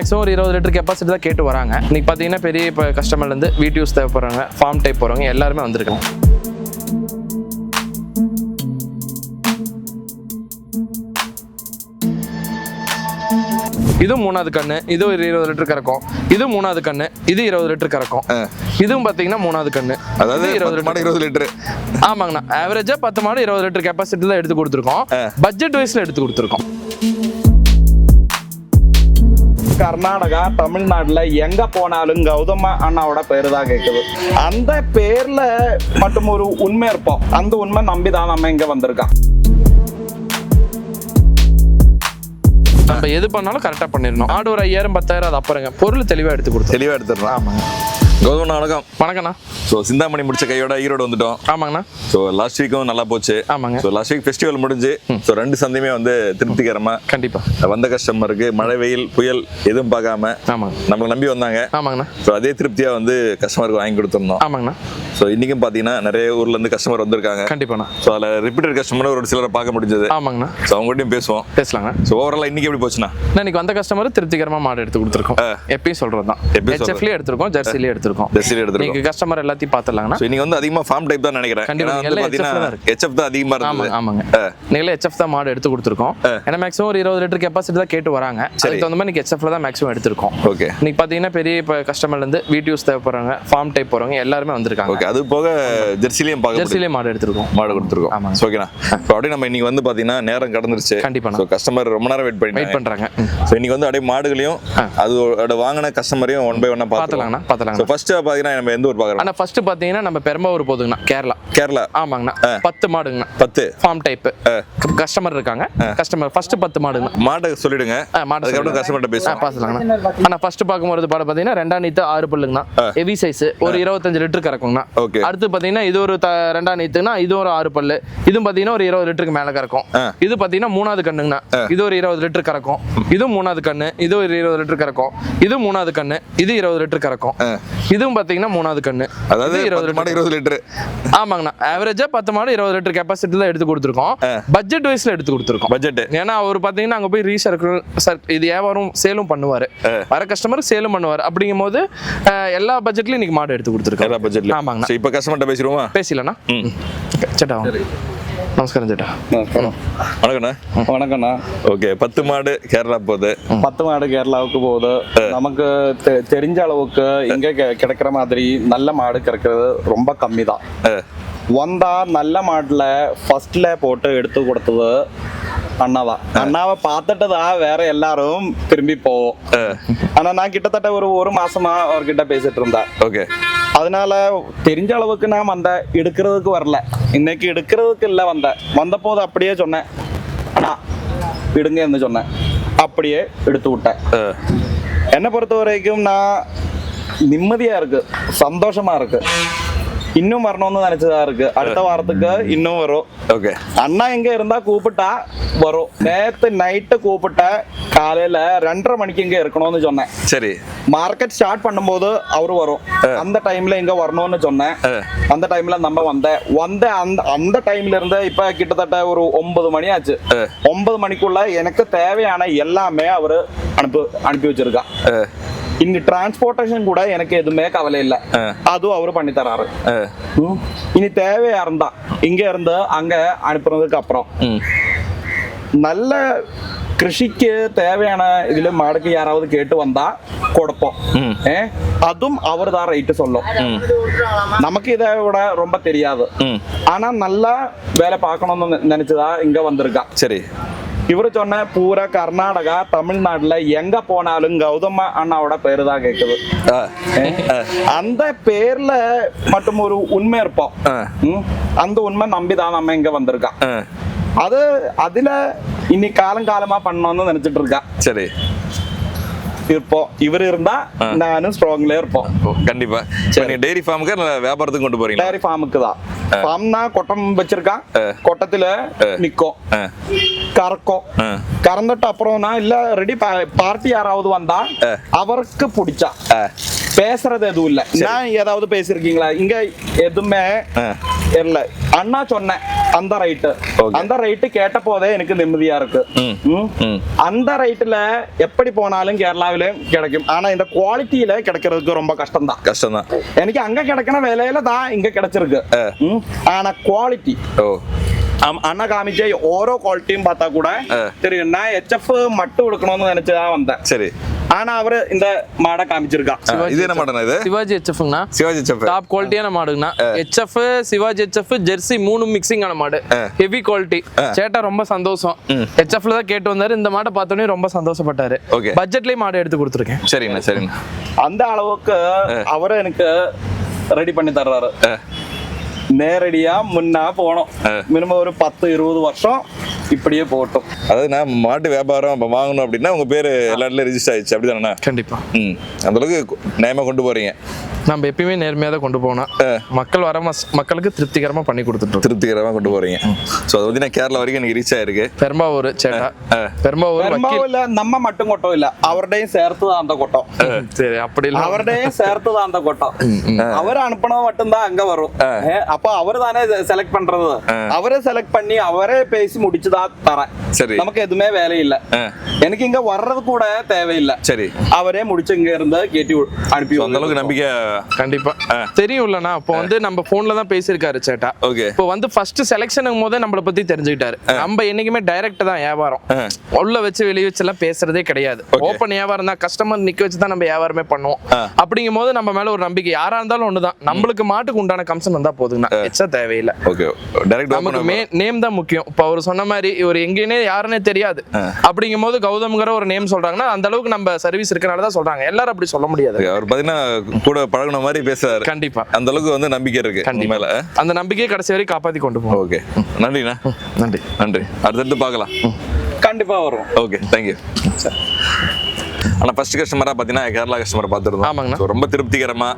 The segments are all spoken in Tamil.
மேக்ஸிமம் ஒரு இருபது லிட்டர் கெப்பாசிட்டி தான் கேட்டு வராங்க. இன்னைக்கு பார்த்தீங்கன்னா பெரிய இப்போ கஸ்டமர்லேருந்து வீட்டு யூஸ் தேவைப்படுறாங்க ஃபார்ம் டைப் போகிறவங்க எல்லாருமே வந்திருக்காங்க. இது மூணாவது கண்ணு இது ஒரு இருபது லிட்டர் கறக்கும். இது மூணாவது கண்ணு இது இருபது லிட்டர் கறக்கும். இதுவும் பார்த்தீங்கன்னா மூணாவது கண்ணு. அதாவது இருபது மாடு இருபது லிட்டரு. ஆமாங்கண்ணா. ஆவரேஜா பத்து மாடு இருபது லிட்டர் கெப்பாசிட்டி தான் எடுத்து கொடுத்துருக்கோம். பட்ஜெட் வைஸ்ல எடுத்து கொடுத்துருக்கோம். கர்நாடகா தமிழ்நாட்டுல எங்க போனாலும் கௌதம அண்ணாவோட பேரு தான் கேக்குது. அந்த பேர்ல மட்டும் ஒரு உண்மை இருப்போம். அந்த உண்மை நம்பி தான் நம்ம இங்க வந்திருக்கோம். நம்ம எது பண்ணாலும் கரெக்டா பண்ணிடணும். ஆடு ஒரு ஐயாயிரம் பத்தாயிரம் அது அப்புறங்க. பொருள் தெளிவா எடுத்து கொடுத்துரும் தெளிவா எடுத்துடுறோம் ஆமாங்க. கௌதம் வணக்கம். வணக்கண்ணா ஸோ சிந்தாமணி முடிச்ச கையோட ஈரோடு வந்துட்டோம். ஆமாங்கண்ணா. ஸோ லாஸ்ட் வீக்கும் நல்லா போச்சு. ஆமாங்க. ஸோ லாஸ்ட் வீக் ஃபெஸ்டிவல் முடிஞ்சு ஸோ ரெண்டு சந்தையுமே வந்து திருப்திகரமா கண்டிப்பா. வந்த கஸ்டமருக்கு மழை வெயில் புயல் எதுவும் பார்க்காம ஆமாங்க. நம்மளை நம்பி வந்தாங்க. ஆமாங்கண்ணா. ஸோ அதே திருப்தியா வந்து கஸ்டமருக்கு வாங்கி கொடுத்துருந்தோம் ஆமாங்கண்ணா. ஸோ இன்னைக்கும் பார்த்தீங்கன்னா நிறைய ஊர்ல இருந்து கஸ்டமர் வந்திருக்காங்க. கண்டிப்பாண்ணா. ஸோ அதில் ரிப்பீட்டட் கஸ்டமர் ஒரு சிலரை பார்க்க முடிஞ்சது. ஆமாங்கண்ணா. ஸோ அவங்ககிட்டயும் பேசுவோம். பேசலாங்க ஸோ ஓவராலாக இன்னைக்கு எப்படி போச்சுண்ணா? இன்னைக்கு வந்த கஸ்டமர் திருப்திகரமா மாடு எடுத்து கொடுத்துருக்கோம். எப்பயும் சொல்றது. தான் எப்பயும் எடுத்திருக்கோம் ஜெர்சிலேயே எடுத்திருக்கோம் டெஸ்டில் எடுத்துருக்கோம். நீங்க கஸ்டமர் எல்லாத்தையும் பார்த்துலாங்கண்ணா இன்னைக்கு வந்து அதிகமாக ஃபார்ம் டைப் தான் நினைக்கிறேன். கண்டிப்பா, ஏன்னா வந்து எல்லாம் பார்த்தீங்கன்னா HF தான் இருக்கு. ஹெச்எஃப் தான் அதிகமாக இருந்தது. ஆமாங்க நீங்களே ஹெச்எஃப் தான் மாடு எடுத்து கொடுத்துருக்கோம். ஏன்னா மேக்ஸிமம் ஒரு இருபது லிட்டர் கெப்பாசிட்டி தான் கேட்டு வராங்க. அதுக்கு தகுந்த மாதிரி ஹெச்எஃப்ல தான் மேக்ஸிமம் எடுத்திருக்கோம். ஓகே. இன்னைக்கு பார்த்தீங்கன்னா பெரிய இப்போ கஸ்டமர்லேருந்து வீட்டு யூஸ் தேவைப்படுறாங்க ஃபார்ம் டைப் போகிறவங்க எல்லாருமே வந்திருக்காங்க. ஓகே அது போக ஜெர்சிலையும் பார்க்க மாடு எடுத்திருக்கோம். மாடு கொடுத்துருக்கோம். ஸோ ஓகேண்ணா ஸோ அப்படியே நம்ம இன்னைக்கு வந்து பார்த்தீங்கன்னா நேரம் கடந்துருச்சு. கண்டிப்பாண்ணா. ஸோ கஸ்டமர் ரொம்ப நேரம் வெயிட் வெயிட் பண்ணி பண்ணுறாங்க ஸோ இன்னைக்கு வந்து அப்படியே மாடுகளையும் அதோட வாங்கின கஸ்டமரையும் ஒன் பை ஒன்னா பார்த்துக்கலாம். பார்த்துலாங்கண்ணா ஸோ ஃபர்ஸ்ட் பார்த்தீங்கன்னா நம்ம எந்த ஊர் பார்க்குறோம் ஆனால் ஃபர்ஸ்ட் பார்த்தீங்கன்னா நம்ம பெரம்பலூர் போதுங்கண்ணா கேரளா. கேரளா? ஆமாங்கண்ணா. பத்து மாடுங்கண்ணா. பத்து? ஃபார்ம் டைப் கஸ்டமர் இருக்காங்க. கஸ்டமர் ஃபர்ஸ்ட் பத்து மாடுங்கண்ணா. மாடு சொல்லிடுங்க. மாடு. கஸ்டமர்கிட்ட பேசுவோம். பார்த்துலாங்கண்ணா ஆனால் ஃபர்ஸ்ட் பார்க்கும்போது பாட பார்த்தீங்கன்னா ரெண்டாம் நீத்து ஆறு பல்லுங்கண்ணா. ஹெவி சைஸ் ஒரு இருபத்தஞ்சு லிட்டர் கறக்குங்கண்ணா. ஓகே. அடுத்து பார்த்தீங்கன்னா இது ஒரு ரெண்டாம் நீத்துனா இது ஒரு ஆறு பல்லு. இதுவும் பார்த்தீங்கன்னா ஒரு இருபது லிட்டருக்கு மேலே கறக்கும். இது பார்த்தீங்கன்னா மூணாவது கண்ணுங்கண்ணா. இது ஒரு இருபது லிட்டர் கறக்கும். இது மூணாவது கண்ணு. இது ஒரு இருபது லிட்டர் கறக்கும். இது மூணாவது கண்ணு. இது இருபது லிட்டர் கறக்கும். இதுவும் பார்த்தீங்கன்னா மூணாவது கண்ணு. அதாவது இருபது மாடு இருபது லிட்டரு. ஆமாங்கண்ணா. ஆவரேஜா பத்து மாடு இருபது லிட்டர் கெப்பாசிட்டி தான் எடுத்து கொடுத்துருக்கோம். பட்ஜெட் வைஸ்ல எடுத்து கொடுத்துருக்கோம். பட்ஜெட் ஏன்னா அவர் பார்த்தீங்கன்னா அங்கே போய் ரீசர்க்கிள் சார் இது வியாபாரம் சேலும் பண்ணுவார். வர கஸ்டமருக்கு சேலும் பண்ணுவார். அப்படிங்கும்போது அஹ், எல்லா பட்ஜெட்லையும் இன்னைக்கு மாடு எடுத்து கொடுத்துருக்கோம். கேரளா பட்ஜெட்ல ஆமாங்கண்ணா. இப்போ கஸ்டமர்கிட்ட பேசிடுவோமா? பேசிடலண்ணா. சேட்டா. நமஸ்காரம் சேட்டா வணக்கண்ணா. வணக்கம்ண்ணா ஓகே பத்து மாடு கேரளா போகுது. பத்து மாடு கேரளாவுக்கு போகுது. நமக்கு தெ- தெரிஞ்ச அளவுக்கு இங்க கெ- கிடைக்கிற மாதிரி நல்ல மாடு கிடைக்கிறது ரொம்ப கம்மி தான் வந்தா நல்ல மாட்டுல ஃபர்ஸ்ட்ல போட்டு எடுத்து கொடுத்தது அண்ணாதான் அண்ணாவை பார்த்துட்டு தான் வேற எல்லாரும் திரும்பி போவோம். ஆனா நான் கிட்டத்தட்ட ஒரு ஒரு மாசமா அவர்கிட்ட பேசிட்டு இருந்தேன். ஓகே. அதனால தெரிஞ்ச அளவுக்கு நான் வந்த எடுக்கிறதுக்கு வரல. இன்னைக்கு எடுக்கிறதுக்கு இல்லை வந்தேன் வந்தபோது அப்படியே சொன்னேன். அண்ணா விடுங்கன்னு சொன்னேன். அப்படியே எடுத்து விட்டேன். என்னை பொறுத்த வரைக்கும் நான் நிம்மதியா இருக்கு. சந்தோஷமா இருக்கு. இன்னும் வரணும்னு நினைச்சதா இருக்கு. அடுத்த வாரத்துக்கு இன்னும் வரும். ஓகே அண்ணா எங்க இருந்தா கூப்பிட்டா வரும். நேத்து நைட்டு கூப்பிட்ட காலையில ரெண்டரை மணிக்கு இங்க இருக்கணும்னு சொன்னேன். சரி. மார்க்கெட் ஸ்டார்ட் பண்ணும்போது அவரு வரும். அந்த டைம்ல இங்க வரணும்னு சொன்னேன். அந்த டைம்ல நம்ம வந்தேன். வந்த அந்த அந்த டைம்ல இருந்து இப்ப கிட்டத்தட்ட ஒரு ஒன்பது மணி ஆச்சு. ஒன்பது மணிக்குள்ள எனக்கு தேவையான எல்லாமே அவரு அனுப்பி அனுப்பி வச்சிருக்கா கூட எனக்கு எதுவுமே கவலை இல்ல. அதுவும் அவரு பண்ணி தராரு. ம். இனி தேவையா இருந்தா இங்க இருந்து அங்க அனுப்புறதுக்கு அப்புறம் நல்ல கிருஷிக்கு தேவையான இதுல மாடுக்கு யாராவது கேட்டு வந்தா கொடுப்போம். ஏ? அதுவும் அவர் தான் ரைட்டு சொல்லும் நமக்கு இதை விட ரொம்ப தெரியாது. ஆனா நல்லா வேலை பார்க்கணும்னு நெ- நினைச்சுதான் இங்க வந்திருக்கா. சரி. இவரு சொன்ன பூரா கர்நாடகா தமிழ்நாட்டுல எங்க போனாலும் கௌதம அண்ணாவோட பேரு தான் கேக்குது? அந்த பேர்ல மட்டும் ஒரு உண்மை இருப்போம். அந்த உண்மை நம்பிதான் நம்ம இங்க வந்திருக்கோம். அது அதுல இனி காலம் காலமா பண்ணணும்னு நினைச்சிட்டு இருக்கா. சரி. இருப்போம். இவர் இருந்தா நானும் ஸ்ட்ராங்ல இருப்போம். கண்டிப்பா. சரி. டெய்ரி ஃபார்முக்கு வியாபாரத்துக்கு கொண்டு போறீங்களா? டேரி ஃபார்முக்கு தான். ஃபார்ம்னா கொட்டம் வச்சிருக்கான். கொட்டத்துல நிக்கும். கறக்கும். கறந்துட்டு அப்புறம்னா இல்ல ரெடி பார்ட்டி யாராவது வந்தா அவருக்கு பிடிச்சா. பேசுறது எதுவும் இல்ல. நான் ஏதாவது பேசிருக்கீங்களா இங்க எதுவுமே இல்ல. அண்ணா சொன்னேன் அந்த ரைட்டு. அந்த ரைட்டு கேட்ட போதே எனக்கு நிம்மதியா இருக்கு. அந்த ரேட்ல எப்படி போனாலும் கேரளாவிலும் கிடைக்கும். ஆனா இந்த குவாலிட்டியில கிடைக்கிறதுக்கு ரொம்ப கஷ்டம் தான் கஷ்டம் தான் எனக்கு அங்க கிடைக்கிற விலையில தான் இங்க கிடைச்சிருக்கு. ஆனா குவாலிட்டி ஓ. அண்ணா காமிச்ச ஓரோ குவாலிட்டியும் பார்த்தா கூட தெரியும் நான் ஹெச்எஃப் மட்டும் எடுக்கணும்னு நினைச்சுதான் வந்தேன் சரி ஆனா அவரு இந்த மாடை காமிச்சிருக்கான் ஆ, இது என்ன மாடனா இது சிவாஜி ஹெச்எஃப்ங்கண்ணா சிவாஜி செஃப் டாப் குவாலிட்டியான மாடுங்கண்ணா ஹெச்எஃப் சிவாஜி ஹெச்எஃப் ஜெர்சி மூணு மிக்சிங் ஆன மாடு ஹெவி குவாலிட்டி சேட்டா ரொம்ப சந்தோஷம் ஹெச்எஃப்ல தான் கேட்டு வந்தாரு இந்த மாடை பார்த்தோன்னே ரொம்ப சந்தோஷப்பட்டாரு Okay. பட்ஜெட்லயே மாடு எடுத்து கொடுத்துருக்கேன் சரிண்ணா சரிண்ணா அந்த அளவுக்கு அவரு எனக்கு ரெடி பண்ணி தர்றாரு நேரடியா முன்னா போனோம். மினிமம் ஒரு பத்து இருபது வருஷம் இப்படியே போகட்டும் அதாவது நான் மாட்டு வியாபாரம் இப்போ வாங்கணும் அப்படின்னா உங்க பேர் எல்லா இடத்துலயும் ரெஜிஸ்டர் ஆயிடுச்சு. அப்படிதானே கண்டிப்பா. ம். அந்த அளவுக்கு நியாயமா கொண்டு போறீங்க. நம்ம எப்பயுமே நேர்மையாக தான் கொண்டு போனோம் மக்கள் வர மக்களுக்கு திருப்திகரமாக பண்ணி கொடுத்துட்டு திருப்திகரமாக கொண்டு போறீங்க. ஸோ அது வந்து கேரளா வரைக்கும் எனக்கு ரீச் ஆயிருக்கு. பெரும்பாவூர் சேட்டா. பெரும்பாவூர் நம்ம மட்டும் கொட்டம் இல்ல. அவருடையும் சேர்த்து தான் அந்த கொட்டம். சரி அப்படி இல்லை. அவருடையும் சேர்த்து தான் அந்த கொட்டம். அவர் அனுப்பினது மட்டும்தான் அங்க வரும். அப்போ அவர் தானே செலக்ட் பண்றது? அவரே செலக்ட் பண்ணி அவரே பேசி முடிச்சு தரேன். சரி. நமக்கு எதுவுமே வேலையில்ல எனக்கு இங்க வர்றது கூட தேவையில்லை. சரி. அவரே முடிச்சு இங்க இருந்து கேட்டி அனுப்பி அந்த அளவுக்கு நம்பிக்கை கண்டிப்பா. தெரியும்லண்ணா இப்போ வந்து நம்ம போன்ல தான் பேசியிருக்காரு சேட்டா. ஓகே. இப்போ வந்து ஃபர்ஸ்ட் செலெக்ஷனுக்கும் போதே நம்மளை பத்தி தெரிஞ்சுக்கிட்டாரு. நம்ம என்னைக்குமே டைரக்ட் தான் வியாபாரம். உள்ள வச்சு வெளிய வச்சு எல்லாம் பேசுறதே கிடையாது. ஓப்பன் வியாபாரம் தான் கஸ்டமர் நிக்க வச்சு தான் நம்ம வியாபாரமே பண்ணுவோம். அப்படிங்கும் போது நம்ம மேல ஒரு நம்பிக்கை. யாரா இருந்தாலும் ஒண்ணுதான். நம்மளுக்கு மாட்டுக்கு உண்டான கம்சன் வந்தா போதுங்கண்ணா எச்சா தேவையில்லை. ஓகே. டைரக்ட் நமக்கு மே நேம் தான் முக்கியம். இப்போ அவர் சொன்ன மாதிரி இவர் எங்கேனே யாருன்னே தெரியாது. அப்படிங்கும் போது கௌதம்ங்கிற ஒரு நேம் சொல்றாங்கன்னா அந்த அளவுக்கு நம்ம சர்வீஸ் இருக்கனால தான் சொல்றாங்க. எல்லாரும் அப்படி சொல்ல முடியாது. அவர் பாத்தீங்கன்னா கூட பழகுன மாதிரி பேசுறாரு. கண்டிப்பா. அந்த அளவுக்கு வந்து நம்பிக்கை இருக்கு. மேல. அந்த நம்பிக்கையை கடைசி வரைக்கும் காப்பாத்தி கொண்டு போவோம். ஓகே. நன்றிண்ணா. நன்றி. நன்றி. அடுத்தடுத்து பார்க்கலாம். கண்டிப்பா வரும் ஓகே தேங்க்யூ ஆனா ஃபர்ஸ்ட் கஸ்டமரா பாத்தீங்கன்னா கேரளா கஸ்டமர் பார்த்துருந்தோம் ஆமாங்கண்ணா. ரொம்ப திருப்திகரமா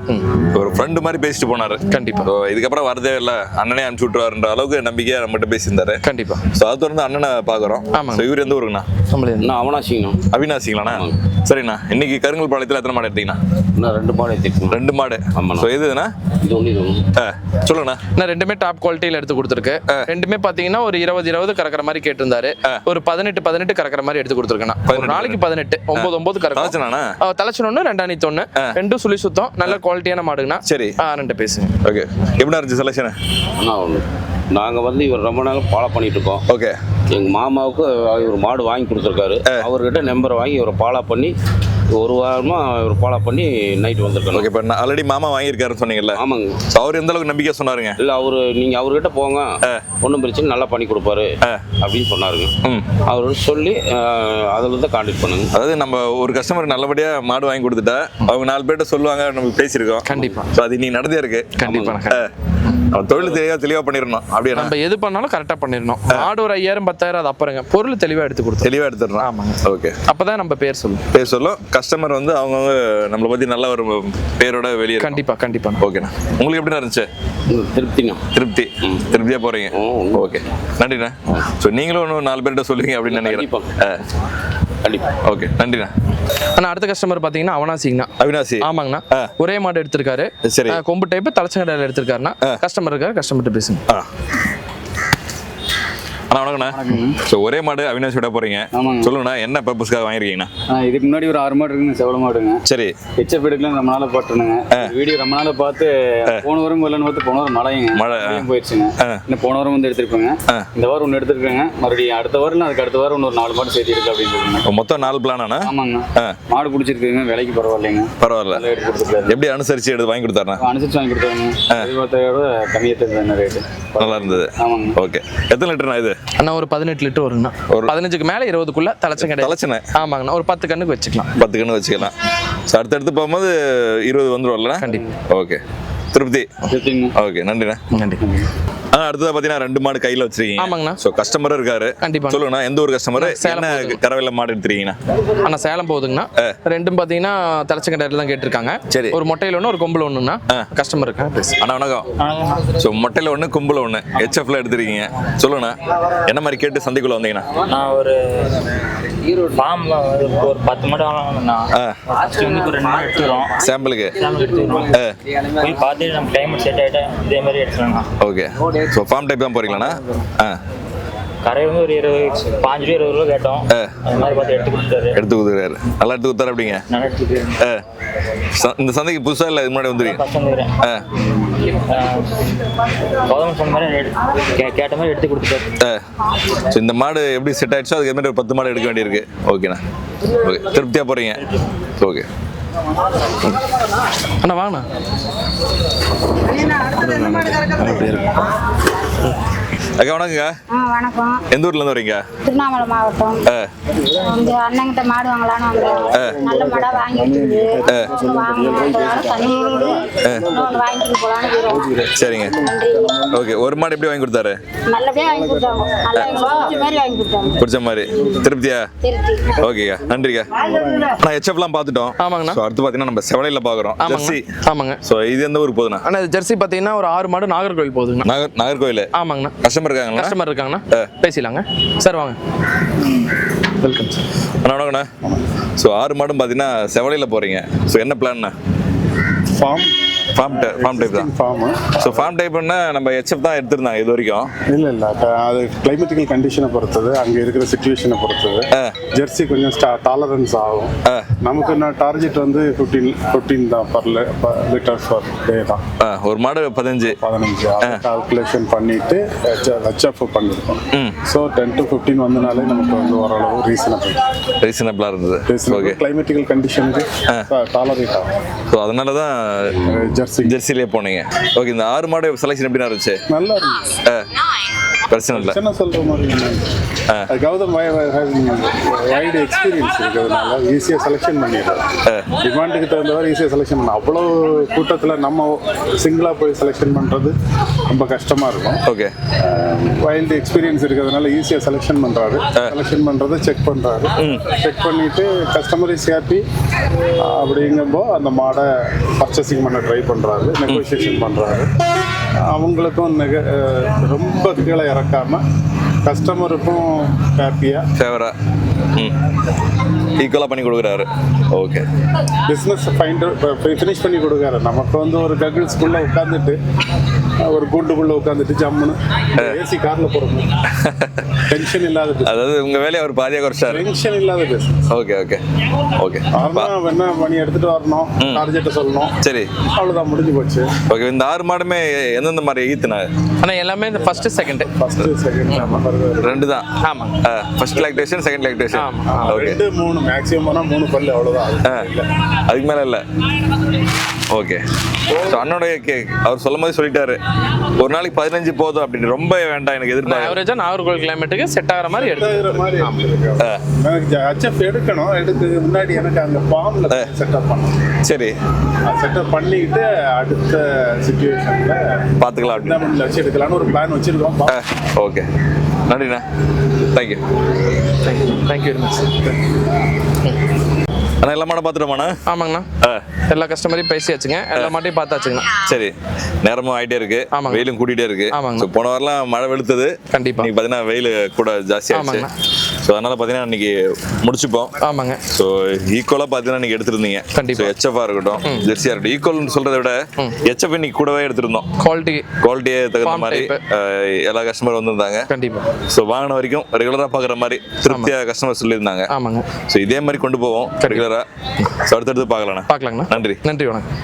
ஒரு ஃப்ரெண்டு மாதிரி பேசிட்டு போனாரு. கண்டிப்பா. So, இதுக்கப்புறம் வரதே இல்ல. அண்ணனே அனுப்பிச்சு விட்டுருவாருன்ற அளவுக்கு நம்பிக்கையா நம்மகிட்ட பேசியிருந்தாரு. கண்டிப்பா. ஸோ அது தொடர்ந்து அண்ணனை பாக்குறோம். ஆமாங்க. ஸோ இவர் எந்த ஊருங்கண்ணா? நம்மளே. அவனாசிங்கண்ணா. அவினாசிங்களாண்ணா? சரிண்ணா. இன்னைக்கு கருங்கல் பாளையத்தில் எத்தனை மாடு எடுத்தீங்கண்ணா? நான் ரெண்டு பாடம் எடுத்துக்கணும் ரெண்டு மாடு. ஸோ எதுண்ணா இது ஒன்று இது ஒன்று ஆ, சொல்லுங்கண்ணா. நான் ரெண்டுமே டாப் குவாலிட்டியில எடுத்து கொடுத்துருக்கு. ரெண்டுமே பாத்தீங்கன்னா ஒரு இருபது இருபது கறக்கிற மாதிரி கேட்டிருந்தாரு. ஒரு பதினெட்டு பதினெட்டு கறக்கிற மாதிரி எடுத்து கொடுத்துருக்கேன் ஒரு நாளைக்கு பதினெட்டு. ஒன்பது ஒன்பது கறக்கும். ஆச்சுண்ணா தலைச்சனொன்னு ரெண்டாணித்து ஒன்று ரெண்டும் சுழி சுத்தம். நல்ல குவாலிட்டியான மாடுங்கண்ணா. சரி. ஆ, ரெண்டு பேசுங்க. ஓகே. எப்படிண்ணா இருந்துச்சு செலெக்ஷன் நாங்கள் வந்து இவர் ரொம்ப நாள் ஃபாலோ பண்ணிட்டு இருக்கோம். ஓகே. எங்கள் மாமாவுக்கு இவர் மாடு வாங்கி கொடுத்துருக்காரு. அவர்கிட்ட நம்பரை வாங்கி இவரை ஃபாலோ பண்ணி ஒரு வாரமாக இவர் ஃபாலோ பண்ணி நைட் வந்திருக்கணும். ஓகே இப்போ ஆல்ரெடி மாமா வாங்கியிருக்காருன்னு சொன்னீங்கல்ல? ஆமாங்க. ஸோ அவர் எந்த அளவுக்கு நம்பிக்கை சொன்னாருங்க? இல்லை அவர் நீங்கள் அவர்கிட்ட போங்க. ஒன்றும் பிரச்சனை நல்லா பண்ணி கொடுப்பாரு. அப்படின்னு சொன்னாருங்க. ம். அவர் வந்து சொல்லி அதில் தான் கான்டாக்ட் பண்ணுங்க. அதாவது நம்ம ஒரு கஸ்டமர் நல்லபடியா மாடு வாங்கி கொடுத்துட்டா அவங்க நாலு பேர்ட்ட சொல்லுவாங்க நம்ம பேசியிருக்கோம். கண்டிப்பா. ஸோ அது இன்னைக்கு நடந்தே இருக்கு. கண்டிப்பா ஆ. நம்ம தொழில் தெளிவா தெளிவா பண்ணிடணும். அப்படியே நம்ம எது பண்ணாலும் கரெக்டா பண்ணிடணும். மாடு ஒரு ஐயாயிரம் பத்தாயிரம் அது அப்புறங்க. பொருள் தெளிவா எடுத்து கொடுத்தோம் தெளிவா எடுத்துடணும். ஆமாங்க. ஓகே. அப்பதான் நம்ம பேர் சொல்லுவோம் பேர் சொல்லும். கஸ்டமர் வந்து அவங்கவுங்க நம்மளை பத்தி நல்ல ஒரு பேரோட வெளியே கண்டிப்பா கண்டிப்பா. ஓகேண்ணா. உங்களுக்கு எப்படி இருந்துச்சு ம், திருப்திண்ணா. திருப்தி. திருப்தியா போறீங்க. ஓகே. நன்றிண்ணா. ஸோ நீங்களும் இன்னும் நாலு பேர்கிட்ட சொல்லுவீங்க அப்படின்னு நினைக்கிறேன். கண்டிப்பா. கண்டிப்பா ஓகே நன்றிண்ணா. ஆனா அடுத்த கஸ்டமர் பாத்தீங்கன்னா அவனாசிங்கண்ணா. அவினாசி. ஆமாங்கண்ணா. ஒரே மாடு எடுத்திருக்காரு. சரி. கொம்பு டைப் தலைச்சங்கடையில எடுத்திருக்காருன்னா கஸ்டமர் இருக்காரு கஸ்டமர்கிட்ட பேசுங்க. அண்ணா வணக்கண்ணா ஸோ ஒரே மாடு அவினாசி விட போறீங்க. சொல்லுங்கண்ணா என்ன பர்பஸ்க்காக வாங்கிருக்கீங்கண்ணா இதுக்கு முன்னாடி ஒரு ஆறு மாடு இருக்குங்க செவல மாடுங்க. சரி. ஹெச்எஃப் எடுக்கலாம் ரொம்ப நாளாக போட்டுருங்க வீடியோ ரொம்ப நாளாக பார்த்து போன வாரம் வரலன்னு பார்த்து போன வாரம் மழைங்க. மழை, போயிடுச்சுங்க. இன்னும் போன வாரம் வந்து எடுத்திருப்பேங்க. இந்த வாரம் ஒன்று எடுத்திருக்கேங்க. மறுபடியும் அடுத்த வாரம் அதுக்கு அடுத்த வாரம் இன்னொரு நாலு மாடு சேர்த்து இருக்கு அப்படின்னு மொத்தம் நாலு பிளானா ஆமாங்க. மாடு பிடிச்சிருக்குங்க விலைக்கு பரவாயில்லைங்க. பரவாயில்ல. எப்படி அனுசரிச்சு எடுத்து வாங்கி கொடுத்தாருண்ணா? அனுசரிச்சு வாங்கி கொடுத்தாங்க கம்மியாக தெரிஞ்ச ரேட்டு நல்லா இருந்தது. ஆமாங்க. ஓகே. எத்தனை லிட்டர்ண்ணா இது? அண்ணா ஒரு பதினெட்டு லிட்டர் வருங்கண்ணா ஒரு- பதினஞ்சுக்கு மேல இருபதுக்குள்ள தலைச்சங்கடை தலைச்சனை. ஆமாங்கண்ணா ஒரு பத்து கண்ணுக்கு வச்சுக்கலாம். பத்து கன்று வச்சுக்கலாம். ஸோ அடுத்தடுத்து போகும்போது இருபது வந்துரும்ல? கண்டிப்பா. ஓகே. திருப்தி. ஓகே நன்றிண்ணா. நன்றி. ஆனா அடுத்தது பாத்தீங்கன்னா ரெண்டு மாடு கையில வச்சிருக்கீங்க. ஆமாங்கண்ணா. சோ கஸ்டமர் இருக்காரு. கண்டிப்பா. சொல்லுங்கண்ணா எந்த ஒரு கஸ்டமர் சேலம். கறவையில மாடு எடுத்துருக்கீங்கண்ணா? ஆனா சேலம் போகுதுங்கண்ணா. ரெண்டும் பாத்தீங்கன்னா தலைச்சங்கடையில தான் கேட்டிருக்காங்க. சரி. ஒரு மொட்டையில ஒன்று ஒரு கொம்புல ஒண்ணுண்ணா. கஸ்டமர் அண்ணா வணக்கம். ஸோ மொட்டையில் ஒன்று கும்பல ஒன்று ஹெச்எஃப்ல எடுத்துருக்கீங்க. சொல்லுங்கண்ணா என்ன மாதிரி கேட்டு சந்தைக்குள்ள வந்தீங்கண்ணா? நான் ஒரு ஃபார்ம்ல ஒரு பத்து மாடு வாங்கணும்னா ஃபர்ஸ்ட் வந்து ஒரு ரெண்டு மாடு எடுத்துக்கிறோம். சாம்பிளுக்கு சாம்பிள் எடுத்துக்கிறோம். போய் பார்த்துட்டு நம்ம கிளைமேட் செட் ஆகிட்டா இதே மாதிரி எடுத்துக்கலாம் ஓகே ஸோ ஃபார்ம் டைப் தான் போறீங்களாண்ணா? ஆ. கரை வந்து ஒரு இருபது பாஞ்சு ரூபா இருபது ரூபா கேட்டோம். அது மாதிரி பார்த்து எடுத்து கொடுத்தாரு எடுத்து கொடுத்துருக்காரு நல்லா எடுத்து கொடுத்தாரு அப்படிங்க நல்லா இந்த சந்தைக்கு புதுசா இல்லை இது முன்னாடி வந்துருக்கீங்க? கௌதம் சொன்ன மாதிரி எடு- கே- கேட்ட மாதிரி எடுத்து கொடுத்துட்டாரு. ஆ ஸோ இந்த மாடு எப்படி செட் ஆயிடுச்சோ அதுக்கு மாதிரி ஒரு பத்து மாடு எடுக்க வேண்டியிருக்கு. ஓகேண்ணா ஓகே திருப்தியாக போறீங்க. ஓகே அண்ணா வாங்கண்ணா. அக்கா வணக்கங்க ஆ வணக்கம். எந்த ஊர்ல இருந்து வரீங்க? திருவண்ணாமலை மாவட்டம். ஆ. இந்த அண்ணங்கிட்ட மாடு வாங்கலாம்னு நல்ல மாடா வாங்கி வாங்கிட்டு சரிங்க. ஓகே ஒரு மாடு எப்படி வாங்கி கொடுத்தாரு? நல்லபடியா வாங்கி கொடுத்தாங்க. நல்லா எங்களுக்கு பிடிச்ச மாதிரி வாங்கி கொடுத்தாங்க. பிடிச்ச மாதிரி. திருப்தியா? ஓகேக்கா நன்றிக்கா. நான் ஹெச்எஃப்லாம் பார்த்துட்டோம். ஆமாங்கண்ணா. ஸோ அடுத்து பார்த்தீங்கன்னா நம்ம செவலையில் பார்க்குறோம். ஜெர்சி ஆமாங்க. ஸோ இது எந்த ஊருக்கு போகுதுண்ணா? அண்ணா இது ஜெர்சி பாத்தீங்கன்னா ஒரு ஆறு மாடு நாகர்கோவில் போகுதுங்கண்ணா. நாகர் நாகர்கோவில். ஆமாங்கண்ணா. கஸ்டமர் இருக்காங்களா? கஸ்டமர் இருக்காங்கண்ணா. பேசிடலாங்க. சார் வாங்க. வெல்கம் சார் அண்ணா வணக்கண்ணா ஸோ ஆறு மாடும் பார்த்தீங்கன்னா செவலையில் போகிறீங்க ஸோ என்ன பிளான்னா ஃபார்ம் ஃபார்ம் ஃபார்ம் டைப் தான். ஃபார்மு ஸோ ஃபார்ம் டைப்னா நம்ம ஹெச்எஃப் தான் எடுத்திருந்தாங்க இது வரைக்கும். இல்லை இல்லை. அது கிளைமேட்டிக்கல் கண்டிஷனை பொறுத்தது. அங்கே இருக்கிற சுச்சுவேஷனை பொறுத்தது. ஜெர்சி கொஞ்சம் ஸ்டா டாலரன்ஸ் ஆகும். நமக்கு நான் டார்கெட் வந்து ஃபிஃப்டீன் ஃபிஃப்டீன் தான் பர் லிட்டர்ஸ் பர் டே தான். ஒரு மாடு பதினஞ்சு. பதினஞ்சு. கால்குலேஷன் பண்ணிட்டு ஹெச்எஃப் பண்ணியிருக்கோம் ஸோ டென் டு ஃபிஃப்டீன் வந்தனாலே நமக்கு வந்து ஓரளவு ரீசனபிள் ரீசனபிளாக இருந்தது. ரீசனபிள் ஓகே கிளைமேட்டிக்கல் கண்டிஷனுக்கு டாலரேட் ஆகும். ஸோ அதனால தான் ஜெர்சி. ஜெர்சிலே போனீங்க. ஓகே இந்த ஆறு மாடு செலெக்ஷன் எப்படி இருந்துச்சு? நல்லா இருந்துச்சு. பிரச்சனை இல்லை. என்ன சொல்ற மாதிரி கௌதம் வைடு எக்ஸ்பீரியன்ஸ் இருக்கிறதுனால ஈஸியாக செலெக்ஷன் பண்ணிடுறோம் டிமாண்டுக்கு தகுந்த மாதிரி ஈஸியாக செலெக்ஷன் பண்ண அவ்வளோ கூட்டத்தில் நம்ம சிங்கிளாக போய் செலெக்ஷன் பண்ணுறது ரொம்ப கஷ்டமாக இருக்கும். ஓகே வைல்டு எக்ஸ்பீரியன்ஸ் இருக்கிறதுனால ஈஸியாக செலெக்ஷன் பண்ணுறாரு செலெக்ஷன் பண்ணுறதை செக் பண்ணுறாரு செக் பண்ணிவிட்டு கஸ்டமர் இஸ் ஹாப்பி அப்படிங்கும்போ அந்த மாடை பர்ச்சேசிங் பண்ண ட்ரை பண்ணுறாரு நெகோசியேஷன் பண்ணுறாரு அவங்களுக்கும் அஹ் ரொம்ப கீழே இறக்காம கஸ்டமருக்கும் ஹாப்பியாக ஃபேவரா ம். ஈக்குவலாக பண்ணி கொடுக்குறாரு. ஓகே பிஸ்னஸ் ஃபைண்ட் ஃபினிஷ் பண்ணி கொடுக்குறாரு. நமக்கு வந்து ஒரு ககிள்ஸ்குள்ளே உட்காந்துட்டு ஒரு கூண்டுக்குள்ளே உட்காந்துட்டு ஜம்முன்னு ஏசி காரில் போகிறோம் டென்ஷன் இல்லாத. அதாவது உங்கள் வேலையை அவர் பாதியாக குறைச்சாரு. டென்ஷன் இல்லாத பிஸ்னஸ் ஓகே ஓகே. ஓகே. என்ன மணி எடுத்துட்டு வரணும். டார்கெட்டை சொல்லணும். சரி. அவ்வளோதான் முடிஞ்சு போச்சு. ஓகே இந்த ஆறு மாடுமே எந்தெந்த மாதிரி ஈத்துனா? அண்ணா எல்லாமே இந்த ஃபர்ஸ்ட் செகண்ட் ஃபர்ஸ்ட் செகண்ட் ரெண்டு தான். ஆமாங்க ஃபர்ஸ்ட் லாக்டேஷன் செகண்ட் லாக்டேஷன் ஆமா. ஓகே. ரெண்டு மூணு மேக்ஸிமம் மூணு பல்லு அவ்வளோதான் அதுக்கு மேலே இல்லை. ஓகே. ஸோ அண்ணோட கே அவர் சொல்லும் போது சொல்லிட்டாரு. ஒரு நாளைக்கு பதினஞ்சு போதும் அப்படின்னு. ரொம்ப வேண்டாம் எனக்கு எதிர்பார்க்க ஆவரேஜா நாகர்கோவில் கிளைமேட்டுக்கு செட் ஆகிற மாதிரி எடுத்து எடுக்கணும். எடுத்து முன்னாடி எனக்கு அங்கே ஃபார்மில் செட்டப் பண்ணணும். சரி. செட்டப் பண்ணிக்கிட்டு அடுத்த சுச்சுவேஷனில் பார்த்துக்கலாம் அப்படின்னு. வச்சு எடுக்கலாம்னு ஒரு பிளான் வச்சுருக்கோம். ஓகே. நன்றிண்ணா. Thank you thank you very much அண்ணா எல்லா மாடம் பார்த்துட்டோமாண்ணா? ஆமாங்கண்ணா. எல்லா கஸ்டமரையும் பேசியாச்சுங்க. எல்லா மாட்டையும் பார்த்தாச்சுங்கண்ணா. சரி நேரமும் ஆயிட்டே இருக்கு. ஆமாங்க. வெயிலும் கூட்டிகிட்டே இருக்கு. ஆமாங்க. போன வாரம்லாம் மழை வெளுத்தது. கண்டிப்பா. இன்னைக்கு பார்த்தீங்கன்னா வெயில் கூட ஜாஸ்தியாச்சு ஆமாங்க. ஸோ அதனால பார்த்தீங்கன்னா இன்னைக்கு முடிச்சுப்போம். ஆமாங்க. ஸோ ஈக்குவலாக பார்த்தீங்கன்னா நீங்கள் எடுத்திருந்தீங்க. கண்டிப்பா. ஹெச்எஃபாக இருக்கட்டும் ஜெர்சியாக இருக்கட்டும் ஈக்குவல்னு சொல்கிறத விட ஹெச்எஃப் இன்னைக்கு கூடவே எடுத்திருந்தோம். குவாலிட்டி குவாலிட்டியே தகுந்த மாதிரி எல்லா கஸ்டமர் வந்திருந்தாங்க. கண்டிப்பா. ஸோ வாங்கின வரைக்கும் ரெகுலராக பார்க்குற மாதிரி திருப்தியாக கஸ்டமர் சொல்லியிருந்தாங்க. ஆமாங்க. ஸோ இதே மாதிரி கொண்டு போவோம். ரெகுலராக அடுத்தடுத்து பார்க்கலாண்ணா பார்க்கலாங்கண்ணா. நன்றி. நன்றி வணக்கம்.